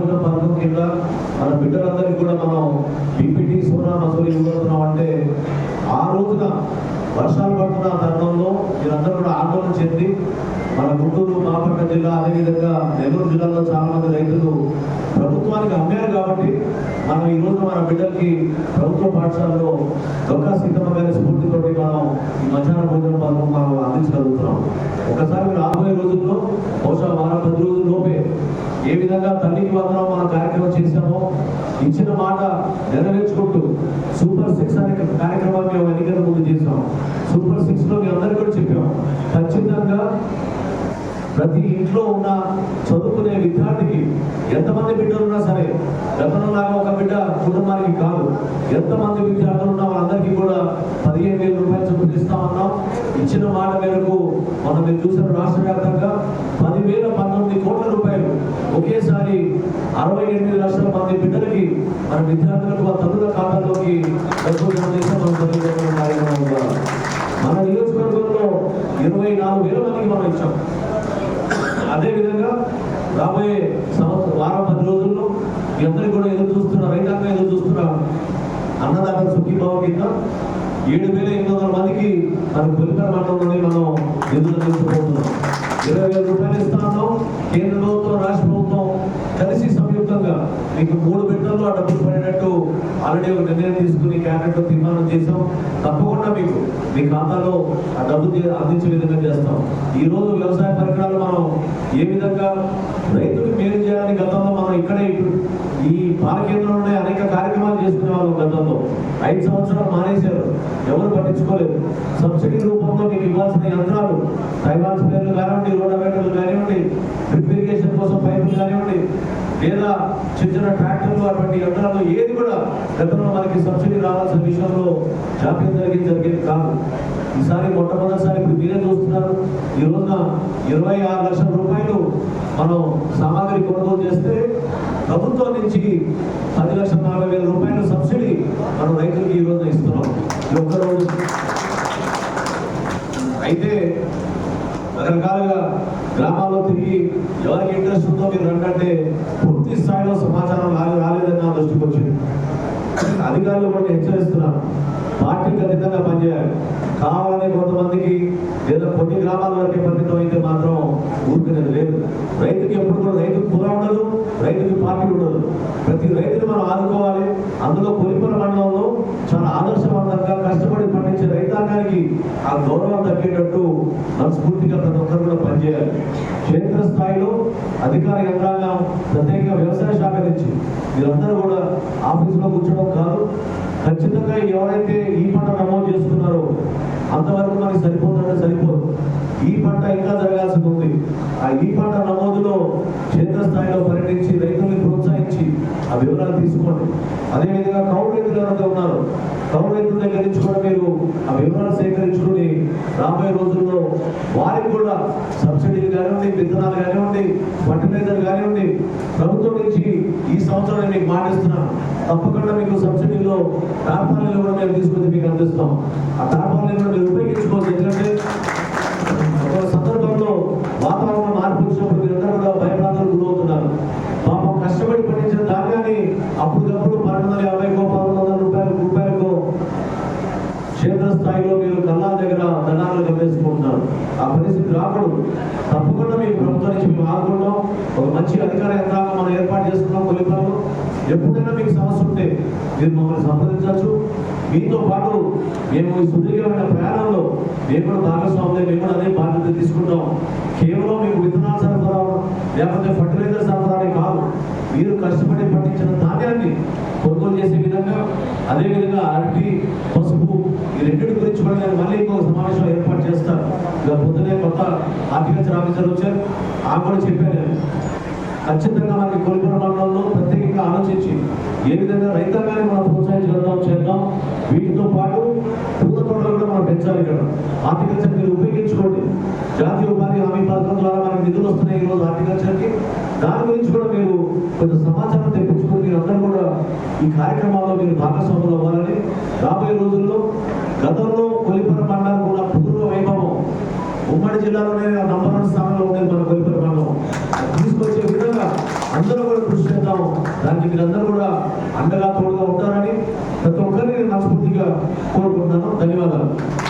కూడా పథకం కింద మన బిడ్డలందరికీ కూడా మనం పీపీటీ సోనా మసూరి ఇవ్వబోతున్నాం అంటే ఆ రోజున వర్షాలు పడుతున్న తరుణంలో మీరందరూ కూడా ఆందోళన చెంది మన గుంటూరు మాపట్ల జిల్లా అదేవిధంగా నెల్లూరు జిల్లాలో చాలామంది రైతులు ప్రభుత్వానికి అమ్మారు కాబట్టి మనం ఈరోజు మన బిడ్డలకి ప్రభుత్వ పాఠశాలలో దొక్కా సీతమ్మ గారి స్ఫూర్తితోటి మనం ఈ మధ్యాహ్న భోజన పథకం మనం అందించగలుగుతున్నాం. ఒకసారి రాబోయే రోజుల్లో బహుశా వారం పది రోజుల్లోపే ఏ విధంగా తల్లికి వందనం మన కార్యక్రమం చేశామో ఇచ్చిన మాట నెరవేర్చుకుంటూ సూపర్ సిక్స్ అనే కార్యక్రమాన్ని మేము ఎన్నికల ముందు చేసాం సూపర్ సిక్స్లో అందరికీ కూడా చెప్పాం. ఖచ్చితంగా ప్రతి ఇంట్లో ఉన్న చదువుకునే విద్యార్థికి ఎంతమంది బిడ్డలు ఉన్నా సరే గతంలో లాగా ఒక బిడ్డ కుటుంబానికి కాదు. ఎంతమంది విద్యార్థులు ఉన్నా వాళ్ళందరికీ కూడా పదిహేను వేల రూపాయలు చొప్పున ఇస్తామన్నాం. ఇచ్చిన మాట మేరకు మనం మీరు చూసిన రాష్ట్ర వ్యాప్తంగా పదివేల పంతొమ్మిది కోట్ల రూపాయలు ఒకేసారి అరవై ఎనిమిది లక్షల మంది బిడ్డలకి మన విద్యార్థులకు ఆ తల్లుల ఖాతాలోకి డబ్బులు జమ చేసి మనం చదివించడం కార్యక్రమం మన నియోజకవర్గంలో ఇరవై నాలుగు వేల మందికి మనం ఇచ్చాం. అదేవిధంగా రాబోయే సంవత్సరం వారం పది రోజుల్లో మీ అందరికీ కూడా ఎదురు చూస్తున్నారు రైతాంగం ఎదురు చూస్తున్నారు అన్నదాత సుఖీభావ కింద ఏడు వేల ఎనిమిది వందల మందికి మన పొలికర మండలంలోనే మనం నిధులు తీసుకుపోతున్నాం ఇరవై వేల రూపాయలు ఇస్తాను కేంద్ర ప్రభుత్వం రాష్ట్ర ప్రభుత్వం కలిసి సంయుక్తంగా మీకు మూడు బిడ్డల్లో ఆ డబ్బులు పడినట్టు ఆల్రెడీ ఒక నిర్ణయం తీసుకుని క్యాబినెట్ తీర్మానం చేసాం తప్పకుండా మీకు మీ ఖాతాలో ఆ డబ్బు అందించే విధంగా చేస్తాం. ఈ రోజు వ్యవసాయ పరికరాలు మనం ఏ విధంగా రైతులకు మేలు చేయాలని గతంలో మనం ఇక్కడే ఇప్పుడు ఈ పాలకేంద్రంలోనే అనేక కార్యక్రమాలు చేసుకునే గతంలో ఐదు సంవత్సరాలు మానేశారు. ఎవరు పట్టించుకోలేదు. సబ్సిడీ రూపంలో మీకు ఇవ్వాల్సిన యంత్రాలు తైవాన్ పేర్లు కానివ్వండి రోడ్ అవేటర్లు కానివ్వండి డ్రిప్ ఇరిగేషన్ కోసం పైపులు కానివ్వండి లేదా చిన్న చిన్న ట్రాక్టర్లు అటువంటి యంత్రాలు ఏది కూడా గతంలో మనకి సబ్సిడీ రావాల్సిన విషయంలో జాప్యం జరిగి జరిగేది కాదు. ఈసారి మొట్టమొదటిసారి ఇప్పుడు మీరే చూస్తున్నారు. ఈ రోజున ఇరవై ఆరు లక్షల రూపాయలు మనం సామాగ్రి కొనుగోలు చేస్తే ప్రభుత్వం నుంచి పది లక్షల నలభై వేల రూపాయల సబ్సిడీ మనం రైతులకు ఈ రోజున ఇస్తున్నాం. ఈ అయితే రకరకాలుగా గ్రామాల్లో తిరిగి ఎవరికి ఇంట్రెస్ట్ ఉందో మీరు రండి పూర్తి స్థాయిలో సమాచారం రాలేదని నా దృష్టికి వచ్చింది. అధికారులు కూడా హెచ్చరిస్తున్నారు. పార్టీ ఖచ్చితంగా పనిచేయాలి. కావాలని కొంతమందికి లేదా కొన్ని గ్రామాల వరకే పరిమితం అయితే మాత్రం ఊరుకునేది లేదు. రైతుకి ఎప్పుడు కూడా రైతుకు కూర ఉండదు రైతుకి పార్టీ ఉండదు. ప్రతి రైతుని మనం ఆదుకోవాలి. అందులో కొలిపర మండలంలో చాలా ఆదర్శవంతంగా కష్టపడి పండించే రైతాంగానికి ఆ గౌరవం తగ్గేటట్టు మనస్ఫూర్తిగా ప్రతి ఒక్కరు కూడా పనిచేయాలి. క్షేత్ర స్థాయిలో అధికార యంత్రాంగం ప్రత్యేకంగా వ్యవసాయ శాఖ నుంచి మీరందరూ కూడా ఆఫీసులో కూర్చోవడం కాదు. ఖచ్చితంగా ఎవరైతే ఈ పంట నమోదు చేసుకున్నారో అంతవరకు మనకి సరిపోతుందంటే సరిపోదు. ఈ పంట ఇంకా జరగాల్సి ఉంది. ఆ ఈ పంట నమోదులో క్షేత్రస్థాయిలో పర్యటించి రైతుల్ని ప్రోత్సహించి ఆ వివరాలు తీసుకోండి. అదేవిధంగా కౌలు రైతులు ఎవరైతే ఉన్నారు కౌలు రైతుల దగ్గర నుంచి కూడా మీరు ఆ వివరాలు సేకరించుకుని రాబోయే రోజుల్లో వారికి కూడా సబ్సిడీలు కానివ్వండి విత్తనాలు కానివ్వండి ఫర్టిలైజర్ కానివ్వండి ప్రభుత్వం నుంచి ఈ సంవత్సరం నేను మీకు మాటిస్తున్నాను. తప్పకుండా మీకు సబ్సిడీలో టార్పాలను కూడా మేము తీసుకొచ్చి మీకు అందిస్తాం. ఆ టార్పాలను కూడా మీరు ఉపయోగించుకోవచ్చు కానీ ధాన్యాన్ని అప్పటికప్పుడు పన్నెండు వందల యాభైకో పదకొండు వందల రూపాయలు రూపాయలకో క్షేత్రస్థాయిలో మీరు కళ్ళ దగ్గర ధనాలు గమనించుకుంటున్నారు ఆ పరిస్థితి రాకూడదు. తప్పకుండా మీ ప్రభుత్వం నుంచి మేము ఆదుకుంటాం. ఒక మంచి అధికార యంత్రాంగం మనం ఏర్పాటు చేసుకున్నాం కొలిపాలు. ఎప్పుడైనా మీకు సమస్య ఉంటే మీరు మమ్మల్ని సంప్రదించవచ్చు. మీతో పాటు మేము ఈ సుదీర్ఘమైన ప్రయాణంలో మేము కూడా భాగస్వాములే మేము కూడా అదే బాధ్యత తీసుకుంటాం. కేవలం మీకు విత్తనాలు సరఫరా లేకపోతే ఫర్టిలైజర్ సరఫరానే కాదు. మీరు కష్టపడి పండించిన ధాన్యాన్ని కొనుగోలు చేసే విధంగా అదేవిధంగా అరటి పసుపు ఈ రెండింటి గురించి కూడా నేను మళ్ళీ ఇంకొక సమావేశం ఏర్పాటు చేస్తాను. ఇక పొద్దునే కొత్త హార్టికల్చర్ ఆఫీసర్ వచ్చారు. ఆమె కూడా చెప్పాను ఖచ్చితంగా మనకి కొలిపుర మండలంలో ప్రత్యేకంగా ఆలోచించి ఏ విధంగా రైతాంగాన్ని మనం ప్రోత్సహించగలుగుతాం చేద్దాం. వీటితో పాటు పెంచాలి ఇక్కడ. హార్టికల్చర్ మీరు ఉపయోగించుకోండి. జాతీయ ఉపాధి హామీ పథకం ద్వారా మనకి నిధులు వస్తున్నాయి ఈరోజు హార్టికల్చర్కి దాని గురించి కూడా మీరు కొంచెం సమాచారం తెప్పించుకొని మీరు అందరూ కూడా ఈ కార్యక్రమాల్లో మీరు భాగస్వాములు అవ్వాలని రాబోయే రోజుల్లో గతంలో కొలిపర మండలం కూడా పూర్వ వైభవం ఉమ్మడి జిల్లాలోనే నంబర్ వన్ స్థానంలో ఉండేది మన కొలిపర మండలం. తీసుకొచ్చే విధంగా అందరూ కూడా కృషి చేద్దాం దానికి మీరందరూ కూడా అండగా తోడుగా ఉంటారని ప్రతి ఒక్కరిని నేను కోరుకుంటున్నాను. ధన్యవాదాలు.